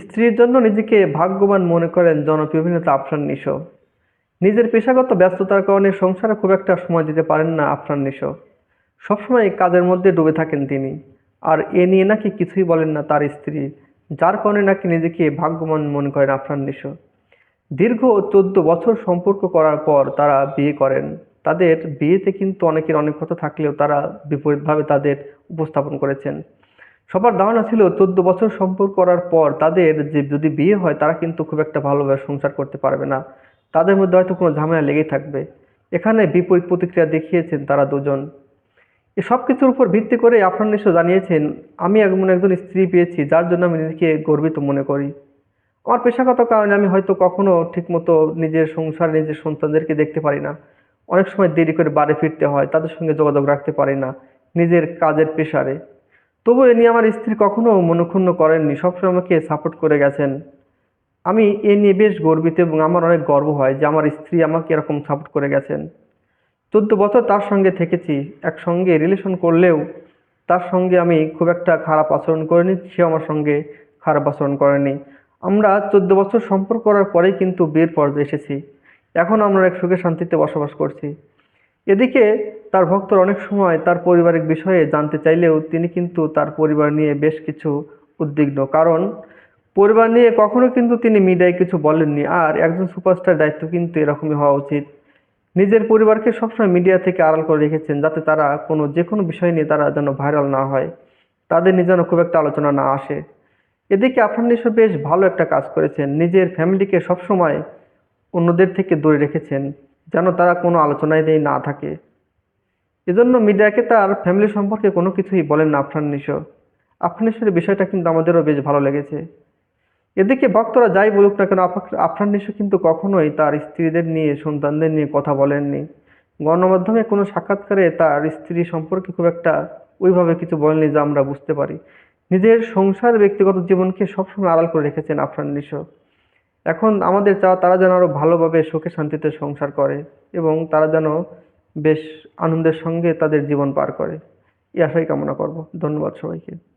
স্ত্রীর জন্য নিজেকে ভাগ্যবান মনে করেন জনপ্রিয় অভিনেতা আফরান নিশো। নিজের পেশাগত ব্যস্ততার কারণে সংসারে খুব একটা সময় দিতে পারেন না আফরান নিশো। সবসময় কাজের মধ্যে ডুবে থাকেন তিনি। আর এ নিয়ে নাকি কিছুই বলেন না তার স্ত্রী, যার কারণে নাকি নিজেকে ভাগ্যবান মনে করেন আফরান নিশো। দীর্ঘ চোদ্দ বছর সম্পর্ক করার পর তারা বিয়ে করেন। তাদের বিয়েতে কিন্তু অনেকের অনেক কথা থাকলেও তারা বিপরীতভাবে তাদের উপস্থাপন করেছেন। সবার ধারণা ছিল চোদ্দ বছর সম্পর্ক করার পর তাদের যে যদি বিয়ে হয়, তারা কিন্তু খুব একটা ভালোভাবে সংসার করতে পারবে না। তাদের মধ্যে হয়তো কোনো ঝামেলা লেগেই থাকবে। এখানে বিপরীত প্রতিক্রিয়া দেখিয়েছেন তারা দুজন। এ সব কিছুর উপর ভিত্তি করে আপনার নিশ্চয় জানিয়েছেন, আমি এমন একজন স্ত্রী পেয়েছি, যার জন্য আমি নিজেকে গর্বিত মনে করি। আমার পেশাগত কারণে আমি হয়তো কখনো ঠিকমতো নিজের সংসার, নিজের সন্তানদেরকে দেখতে পারি না। অনেক সময় দেরি করে বাড়ি ফিরতে হয়, তাদের সঙ্গে যোগাযোগ রাখতে পারি না নিজের কাজের পেশারে তবু এ নিয়ে আমার স্ত্রী কখনো মনক্ষুণ্ণ করেননি, সবসময় আমাকে সাপোর্ট করে গেছেন। আমি এ নিয়ে বেশ গর্বিত এবং আমার অনেক গর্ব হয় যে আমার স্ত্রী আমাকে এরকম সাপোর্ট করে গেছেন। চোদ্দ বছর তার সঙ্গে থেকেছি, একসঙ্গে রিলেশন করলেও তার সঙ্গে আমি খুব একটা খারাপ আচরণ করিনি সে আমার সঙ্গে খারাপ আচরণ করেনি। আমরা চোদ্দ বছর সম্পর্ক করার পরেই কিন্তু বিয়ের পর্যায়ে এসেছি। এখন আমরা এক সুখে শান্তিতে বসবাস করছি। এদিকে তার ভক্তরা অনেক সময় তার পারিবারিক বিষয়ে জানতে চাইলেও তিনি কিন্তু তার পরিবার নিয়ে বেশ কিছু উদ্বিগ্ন। কারণ পরিবার নিয়ে কখনো কিন্তু তিনি মিডিয়ায় কিছু বলেননি আর একজন সুপারস্টার দায়িত্ব কিন্তু এরকমই হওয়া উচিত। নিজের পরিবারকে সবসময় মিডিয়া থেকে আড়াল করে রেখেছেন যাতে তারা কোনো যে কোনো বিষয় নিয়ে তারা যেন ভাইরাল না হয়, তাদের নিয়ে যেন খুব একটা আলোচনা না আসে। এদিকে আফরান নিশো বেশ ভালো একটা কাজ করেছেন, নিজের ফ্যামিলিকে সবসময় অন্যদের থেকে দূরে রেখেছেন, যেন তারা কোনো আলোচনায় না থাকে। এজন্য মিডিয়াকে তার ফ্যামিলি সম্পর্কে কোনো কিছুই বলেন না আফরান নিশো। আফরান নিশোর বিষয়টা কিন্তু আমাদেরও বেশ ভালো লেগেছে। এদিকে ভক্তরা যাই বলুক না কেন, আফা- আফরান নিশো কিন্তু কখনোই তার স্ত্রীদের নিয়ে, সন্তানদের নিয়ে কথা বলেননি। গণমাধ্যমে কোনো সাক্ষাৎকারে তার স্ত্রী সম্পর্কে খুব একটা ওইভাবে কিছু বলেননি যা আমরা বুঝতে পারি। নিজের সংসার, ব্যক্তিগত জীবনকে সবসময় আড়াল করে রেখেছেন আফরান নিশো। এখন আমাদের চাওয়া তারা যেন আরও ভালোভাবে সুখে শান্তিতে সংসার করে এবং তারা যেন বেশ আনন্দের সঙ্গে তাদের জীবন পার করে। এই আশাই কামনা করব। ধন্যবাদ সবাইকে।